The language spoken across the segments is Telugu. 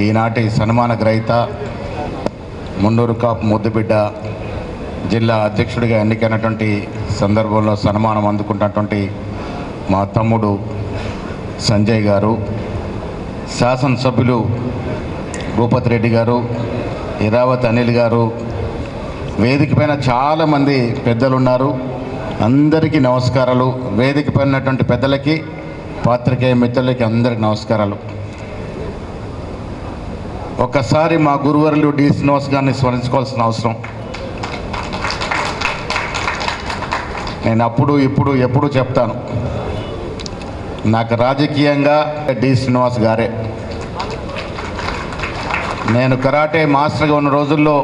ఈనాటి సన్మాన గ్రహీత మున్నూరు కాపు ముద్దుబిడ్డ జిల్లా అధ్యక్షుడిగా ఎన్నికైనటువంటి సందర్భంలో సన్మానం అందుకున్నటువంటి మా తమ్ముడు సంజయ్ గారు శాసనసభ్యులు భూపతి రెడ్డి గారు ఇరావత్ అనిల్ గారు వేదిక పైన చాలామంది పెద్దలు ఉన్నారు అందరికీ నమస్కారాలు. వేదిక పైనటువంటి పెద్దలకి పాత్రికేయ మిత్రులకి అందరికి నమస్కారాలు. ఒక్కసారి మా గురువరులు డి శ్రీనివాస్ గారిని స్మరించుకోవాల్సిన అవసరం. నేను అప్పుడు ఇప్పుడు ఎప్పుడు చెప్తాను. నాకు రాజకీయంగా డి శ్రీనివాస్ గారే. నేను కరాటే మాస్టర్గా ఉన్న రోజుల్లో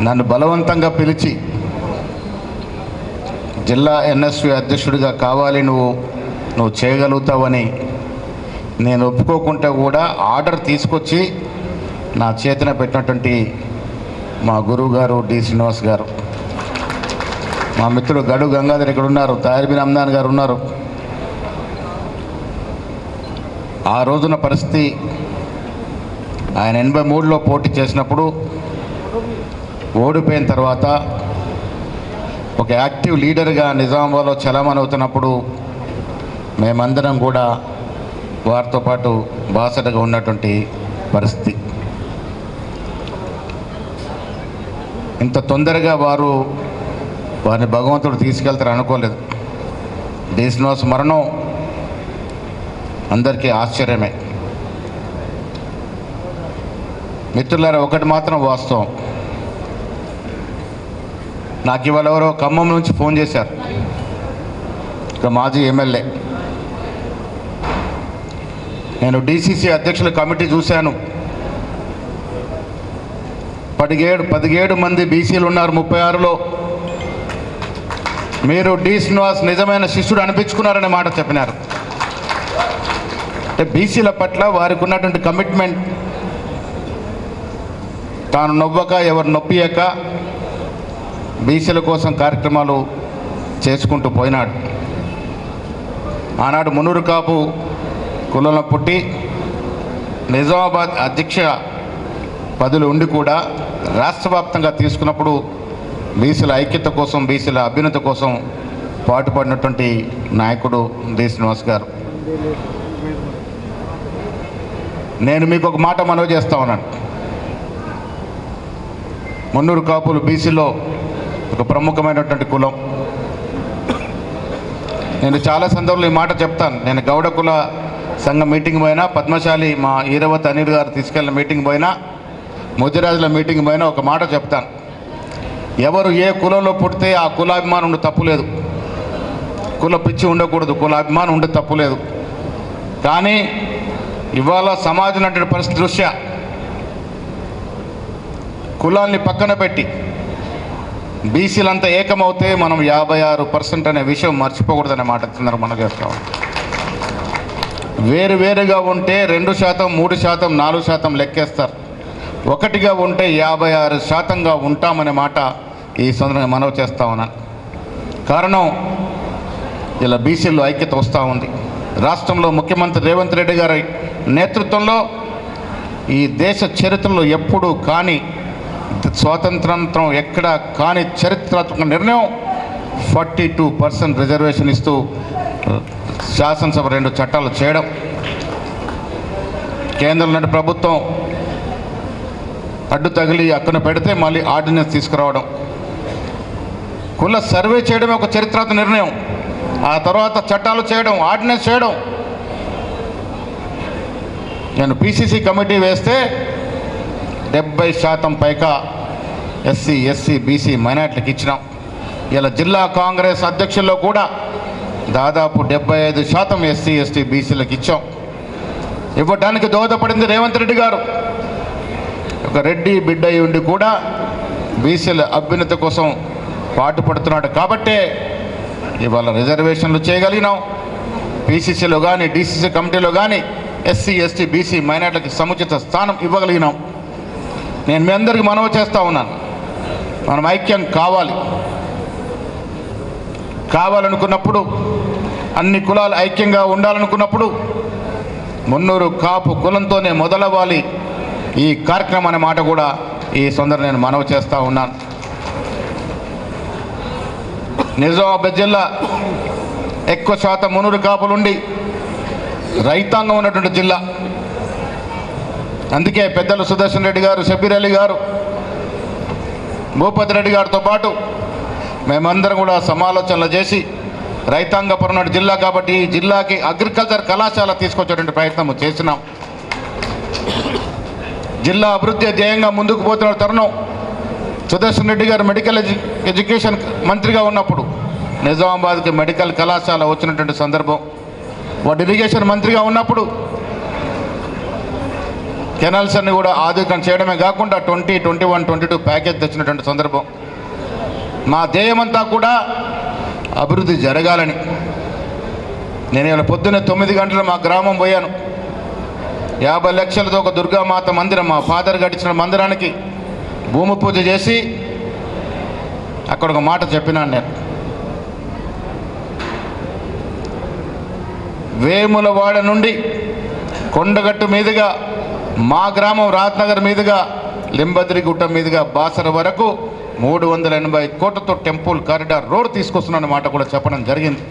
నన్ను బలవంతంగా పిలిచి జిల్లా ఎన్ఎస్యు అధ్యక్షుడిగా కావాలి నువ్వు నువ్వు చేయగలుగుతావని నేను ఒప్పుకోకుంటే కూడా ఆర్డర్ తీసుకొచ్చి నా చేతిన పెట్టినటువంటి మా గురువు గారు డి శ్రీనివాస్ గారు. మా మిత్రుడు గడు గంగాధర్ ఇక్కడ ఉన్నారు తాయర్బిన్ అమ్దాన్ గారు ఉన్నారు. ఆ రోజున పరిస్థితి ఆయన ఎనభై మూడులో పోటీ చేసినప్పుడు ఓడిపోయిన తర్వాత ఒక యాక్టివ్ లీడర్గా నిజామాబాద్లో చలామణి అవుతున్నప్పుడు మేమందరం కూడా వారితో పాటు బాసటగా ఉన్నటువంటి పరిస్థితి. ఇంత తొందరగా వారు వారిని భగవంతుడు తీసుకెళ్తారు అనుకోలేదు. దేశంలో స్మరణం మరణం అందరికీ ఆశ్చర్యమే. మిత్రులారా ఒకటి మాత్రం వాస్తవం. నాకు ఇవాళ ఎవరో ఖమ్మం నుంచి ఫోన్ చేశారు. ఇక మాజీ ఎమ్మెల్యే. నేను డీసీసీ అధ్యక్షుల కమిటీ చూశాను. పదిహేడు పదిహేడు మంది బీసీలు ఉన్నారు ముప్పై ఆరులో. మీరు డి శ్రీనివాస్ నిజమైన శిష్యుడు అనిపించుకున్నారనే మాట చెప్పినారు. అంటే బీసీల పట్ల వారికి ఉన్నటువంటి కమిట్మెంట్ తాను నవ్వక ఎవరు నొప్పియక బీసీల కోసం కార్యక్రమాలు చేసుకుంటూ పోయినాడు. ఆనాడు మునూరు కాపు కులంలో పుట్టి నిజామాబాద్ అధ్యక్ష పదవులు ఉండి కూడా రాష్ట్ర వ్యాప్తంగా తీసుకున్నప్పుడు బీసీల ఐక్యత కోసం బీసీల అభ్యున్నత కోసం పాటుపడినటువంటి నాయకుడు డి శ్రీనివాస్ గారు. నేను మీకు ఒక మాట మనవి చేస్తా ఉన్నాను. మున్నూరు కాపులు బీసీలో ఒక ప్రముఖమైనటువంటి కులం. నేను చాలా సందర్భంలో ఈ మాట చెప్తాను. నేను గౌడ కుల సంఘం మీటింగ్ పోయినా పద్మశాలి మా ఈరవత్ అనిల్ గారు తీసుకెళ్ళిన మీటింగ్ పోయినా ముదిరాజుల మీటింగ్ పోయినా ఒక మాట చెప్తాను. ఎవరు ఏ కులంలో పుడితే ఆ కులాభిమానం ఉండే తప్పులేదు. కుల పిచ్చి ఉండకూడదు కులాభిమానం ఉండే తప్పులేదు. కానీ ఇవాళ సమాజం అంటే పరిస్థితి దృష్ట్యా కులాల్ని పక్కన పెట్టి బీసీలంతా ఏకమవుతే మనం యాభై ఆరు పర్సెంట్ అనే విషయం మర్చిపోకూడదనే మాట సందర్భం మనం చేస్తాం వేరు వేరుగా ఉంటే రెండు శాతం మూడు శాతం నాలుగు శాతం లెక్కేస్తారు. ఒకటిగా ఉంటే యాభై ఆరు శాతంగా ఉంటామనే మాట ఈ సందర్భంగా మనవి చేస్తా ఉన్నాను కారణం ఇలా బీసీల్లో ఐక్యత వస్తూ ఉంది. రాష్ట్రంలో ముఖ్యమంత్రి రేవంత్ రెడ్డి గారి నేతృత్వంలో ఈ దేశ చరిత్రలో ఎప్పుడూ కానీ స్వాతంత్రంత్రం ఎక్కడ కాని చరిత్రాత్మక నిర్ణయం ఫార్టీ టూ పర్సెంట్ రిజర్వేషన్ ఇస్తూ శాసనసభ రెండు చట్టాలు చేయడం. కేంద్రంలో ప్రభుత్వం అడ్డు తగిలి అక్కన పెడితే మళ్ళీ ఆర్డినెన్స్ తీసుకురావడం. కుల సర్వే చేయడమే ఒక చరిత్రాత్మక నిర్ణయం. ఆ తర్వాత చట్టాలు చేయడం ఆర్డినెన్స్ చేయడం. నేను పీసీసీ కమిటీ వేస్తే డెబ్బై శాతం పైగా ఎస్సీ ఎస్సీ బీసీ మైనార్టీలకు ఇచ్చినాం. ఇలా జిల్లా కాంగ్రెస్ అధ్యక్షుల్లో కూడా దాదాపు డెబ్బై ఐదు శాతం ఎస్సీ ఎస్టీ బీసీలకు ఇచ్చాం. ఇవ్వడానికి దోహదపడింది రేవంత్ రెడ్డి గారు. ఒక రెడ్డి బిడ్డ అయి ఉండి కూడా బీసీల అభ్యున్నతి కోసం పాటుపడుతున్నాడు కాబట్టే ఇవాళ రిజర్వేషన్లు చేయగలిగినాం. పీసీసీలో కానీ డీసీసీ కమిటీలో కానీ ఎస్సీ ఎస్టీ బీసీ మైనార్టీలకు సముచిత స్థానం ఇవ్వగలిగినాం. నేను మీ అందరికీ మనవి చేస్తూ ఉన్నాను. మనం ఐక్యం కావాలి. కావాలనుకున్నప్పుడు అన్ని కులాలు ఐక్యంగా ఉండాలనుకున్నప్పుడు మున్నూరు కాపు కులంతోనే మొదలవ్వాలి. ఈ కార్యక్రమం అనే మాట కూడా ఈ సొందర నేను మనవి చేస్తూ ఉన్నాను. నిజామాబాద్ జిల్లా ఎక్కువ శాతం మునురు కాపులుండి రైతాంగం ఉన్నటువంటి జిల్లా. అందుకే పెద్దలు సుదర్శన్ రెడ్డి గారు షబీర్ అలీ గారు భూపతి రెడ్డి గారితో పాటు మేమందరం కూడా సమాలోచనలు చేసి రైతాంగపురం జిల్లా కాబట్టి ఈ జిల్లాకి అగ్రికల్చర్ కళాశాల తీసుకొచ్చేటువంటి ప్రయత్నం చేసినాం. జిల్లా అభివృద్ధి ధ్యేయంగా ముందుకు పోతున్న తరుణం సుదర్శన్ రెడ్డి గారు మెడికల్ ఎడ్యుకేషన్ మంత్రిగా ఉన్నప్పుడు నిజామాబాద్కి మెడికల్ కళాశాల వచ్చినటువంటి సందర్భం. వాడు ఇరిగేషన్ మంత్రిగా ఉన్నప్పుడు కెనాల్స్ అన్ని కూడా ఆధునికం చేయడమే కాకుండా twenty twenty one twenty two package తెచ్చినటువంటి సందర్భం. మా ధ్యేయమంతా కూడా అభివృద్ధి జరగాలని. నేను ఇలా పొద్దున్న తొమ్మిది గంటలు మా గ్రామం పోయాను. యాభై లక్షలతో ఒక దుర్గామాత మందిరం మా ఫాదర్ గడిచిన మందిరానికి భూమి పూజ చేసి అక్కడ ఒక మాట చెప్పినాను నేను. వేములవాడ నుండి కొండగట్టు మీదుగా మా గ్రామం రాజ్నగర్ మీదుగా లింబద్రిగుట్ట మీదుగా బాసర వరకు మూడు వందల ఎనభై కోట్లతో టెంపుల్ కారిడార్ రోడ్ తీసుకొస్తున్న మాట కూడా చెప్పడం జరిగింది.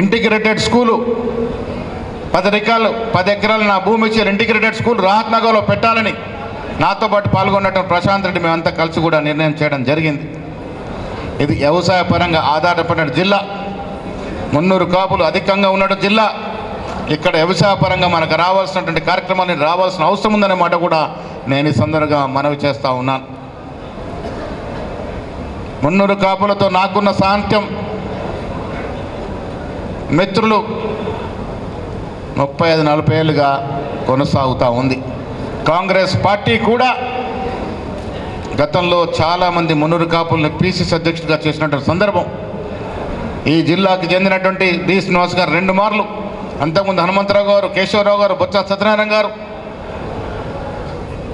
ఇంటిగ్రేటెడ్ స్కూలు పది ఎకరాలు పది ఎకరాలు నా భూమి ఇచ్చారు ఇంటిగ్రేటెడ్ స్కూల్ రాహత్నగర్లో పెట్టాలని నాతో పాటు పాల్గొన్నట్టు ప్రశాంత్ రెడ్డి మేమంతా కలిసి కూడా నిర్ణయం చేయడం జరిగింది. ఇది వ్యవసాయ పరంగా ఆధారపడిన జిల్లా. మున్నూరు కాపులు అధికంగా ఉన్న జిల్లా. ఇక్కడ వ్యవసాయ పరంగా మనకు రావాల్సినటువంటి కార్యక్రమాన్ని రావాల్సిన అవసరం ఉందనే మాట కూడా నేను ఈ సందర్భంగా మనవి చేస్తూ ఉన్నాను. మున్నూరు కాపులతో నాకున్న సాంత్యం మిత్రులు ముప్పై ఐదు నలభై ఏళ్ళుగా కొనసాగుతూ ఉంది. కాంగ్రెస్ పార్టీ కూడా గతంలో చాలామంది మున్నూరు కాపుల్ని పీసీసీ అధ్యక్షుడిగా చేసినటువంటి సందర్భం ఈ జిల్లాకు చెందినటువంటి డి శ్రీనివాస్ గారు రెండు మార్లు అంతకుముందు హనుమంతరావు గారు కేశవరావు గారు బొత్స సత్యనారాయణ గారు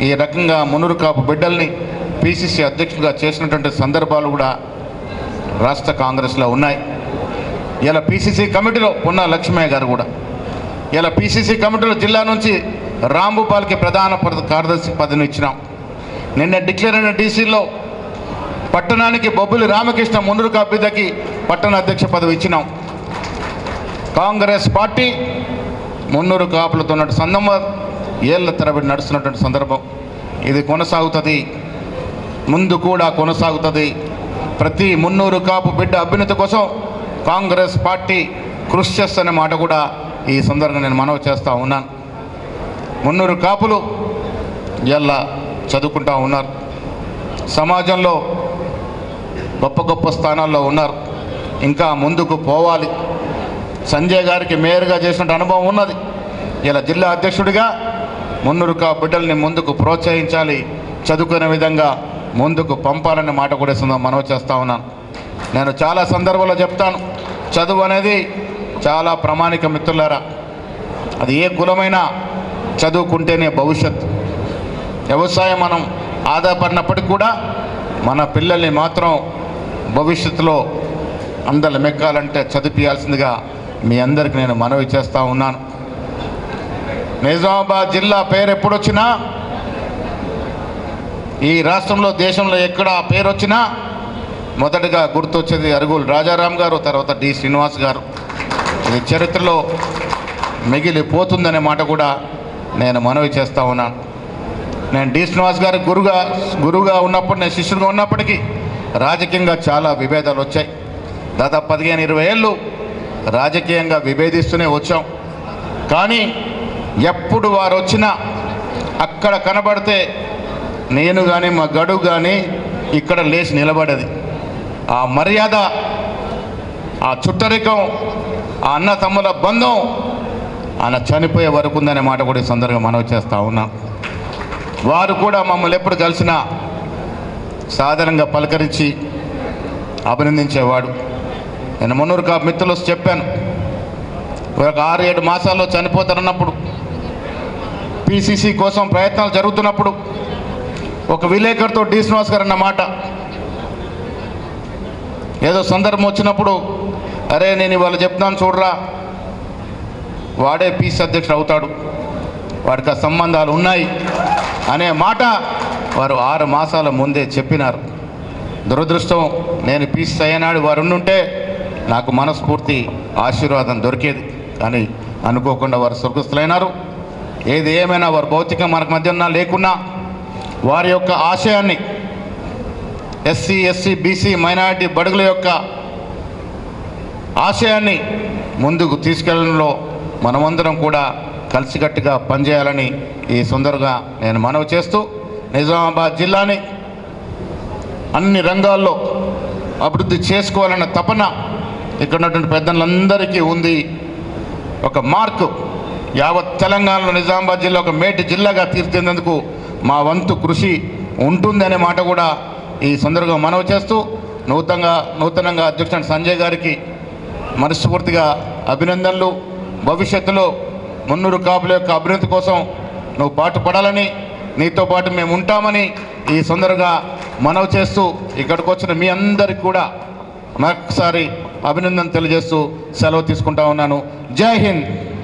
ఈ రకంగా మునురు కాపు బిడ్డల్ని పీసీసీ అధ్యక్షుడిగా చేసినటువంటి సందర్భాలు కూడా రాష్ట్ర కాంగ్రెస్లో ఉన్నాయి. ఇలా పీసీసీ కమిటీలో పున్నా లక్ష్మయ్య గారు కూడా. ఇలా పీసీసీ కమిటీలో జిల్లా నుంచి రాంభూపాల్కి ప్రధాన పద- కార్యదర్శి పదవిని ఇచ్చినాం. నిన్న డిక్లేర్ అయిన డీసీలో పట్టణానికి బొబ్బులి రామకృష్ణ మునురు కాపిదకి పట్టణ అధ్యక్ష పదవి ఇచ్చినాం. కాంగ్రెస్ పార్టీ మున్నూరు కాపులతో ఉన్న సందర్భం ఏళ్ళ తరబడి నడుస్తున్నటువంటి సందర్భం. ఇది కొనసాగుతుంది. ముందు కూడా కొనసాగుతుంది. ప్రతి మున్నూరు కాపు బిడ్డ అభ్యున్నతి కోసం కాంగ్రెస్ పార్టీ కృషి చేస్తున్న మాట కూడా ఈ సందర్భంగా నేను మనవి చేస్తూ ఉన్నాను. మున్నూరు కాపులు ఇలా చదువుకుంటూ ఉన్నారు. సమాజంలో గొప్ప గొప్ప స్థానాల్లో ఉన్నారు. ఇంకా ముందుకు పోవాలి. సంజయ్ గారికి మేయర్గా చేసిన అనుభవం ఉన్నది. ఇలా జిల్లా అధ్యక్షుడిగా మున్నూరు కా బిడ్డల్ని ముందుకు ప్రోత్సహించాలి చదువుకునే విధంగా ముందుకు పంపాలనే మాట కూడా ఈ మనవి చేస్తూ ఉన్నాను. నేను చాలా సందర్భాల్లో చెప్తాను చదువు అనేది చాలా ప్రామాణిక మిత్రులారా. అది ఏ కులమైనా చదువుకుంటేనే భవిష్యత్ వ్యవసాయం మనం ఆధారపడినప్పటికీ కూడా మన పిల్లల్ని మాత్రం భవిష్యత్తులో అందరు మెక్కాలంటే చదివించాల్సిందిగా మీ అందరికి నేను మనవి చేస్తూ ఉన్నాను. నిజామాబాద్ జిల్లా పేరు ఎప్పుడొచ్చినా ఈ రాష్ట్రంలో దేశంలో ఎక్కడ ఆ పేరు వచ్చినా మొదటగా గుర్తొచ్చేది అరుగులు రాజారాం గారు తర్వాత డి శ్రీనివాస్ గారు. ఇది చరిత్రలో మిగిలిపోతుందనే మాట కూడా నేను మనవి చేస్తూ ఉన్నాను. నేను డి శ్రీనివాస్ గారి గురుగా గురువుగా ఉన్నప్పుడు నేను శిష్యుడిగా ఉన్నప్పటికీ రాజకీయంగా చాలా విభేదాలు వచ్చాయి. దాదాపు పదిహేను ఇరవై ఏళ్ళు రాజకీయంగా విభేదిస్తూనే వచ్చాం. కానీ ఎప్పుడు వారు వచ్చినా అక్కడ కనబడితే నేను కానీ మా గడువు కానీ ఇక్కడ లేచి నిలబడేది. ఆ మర్యాద ఆ చుట్టరికం ఆ అన్న తమ్ముల బంధం ఆయన చనిపోయే వరకు ఉందనే మాట కూడా ఈ సందర్భంగా మనవి చేస్తూ ఉన్నాం. వారు కూడా మమ్మల్ని ఎప్పుడు కలిసినా సాధారణంగా పలకరించి అభినందించేవాడు. నేను మున్నూరు కా మిత్రులు చెప్పాను. ఒక ఆరు ఏడు మాసాల్లో చనిపోతారన్నప్పుడు పిసిసి కోసం ప్రయత్నాలు జరుగుతున్నప్పుడు ఒక విలేకరుతో డి శ్రీనివాస్ గారు అన్న మాట. ఏదో సందర్భం వచ్చినప్పుడు అరే నేను ఇవాళ చెప్తాను చూడరా వాడే పీసీ అధ్యక్షుడు అవుతాడు. వాడికి ఆ సంబంధాలు ఉన్నాయి అనే మాట వారు ఆరు మాసాల ముందే చెప్పినారు. దురదృష్టం నేను పీసీ అయ్యనాడు వారు ఉండుంటే నాకు మనస్ఫూర్తి ఆశీర్వాదం దొరికేది. అని అనుకోకుండా వారు స్వర్గస్థులైనారు. ఏది ఏమైనా వారు భౌతిక మనకు మధ్య ఉన్నా లేకున్నా వారి యొక్క ఆశయాన్ని ఎస్సీ ఎస్సీ బీసీ మైనారిటీ బడుగుల యొక్క ఆశయాన్ని ముందుకు తీసుకెళ్ళడంలో మనమందరం కూడా కలిసికట్టుగా పనిచేయాలని ఈ సుందరగా నేను మనవి చేస్తూ నిజామాబాద్ జిల్లాని అన్ని రంగాల్లో అభివృద్ధి చేసుకోవాలన్న తపన ఇక్కడ ఉన్నటువంటి పెద్దలందరికీ ఉంది ఒక మార్కు. యావత్ తెలంగాణలో నిజామాబాద్ జిల్లా ఒక మేటి జిల్లాగా తీర్చేందుకు మా వంతు కృషి ఉంటుందనే మాట కూడా ఈ సందర్భంగా మనవి చేస్తూ నూతనంగా నూతనంగా అధ్యక్షుడు సంజయ్ గారికి మనస్ఫూర్తిగా అభినందనలు. భవిష్యత్తులో మున్నూరు కాపుల యొక్క అభివృద్ధి కోసం నువ్వు పాటుపడాలని నీతో పాటు మేము ఉంటామని ఈ సందర్భంగా మనవి చేస్తూ ఇక్కడికి వచ్చిన మీ అందరికి కూడా మరొకసారి అభినందన తెలియజేస్తూ సెలవు తీసుకుంటా ఉన్నాను. జై హింద్.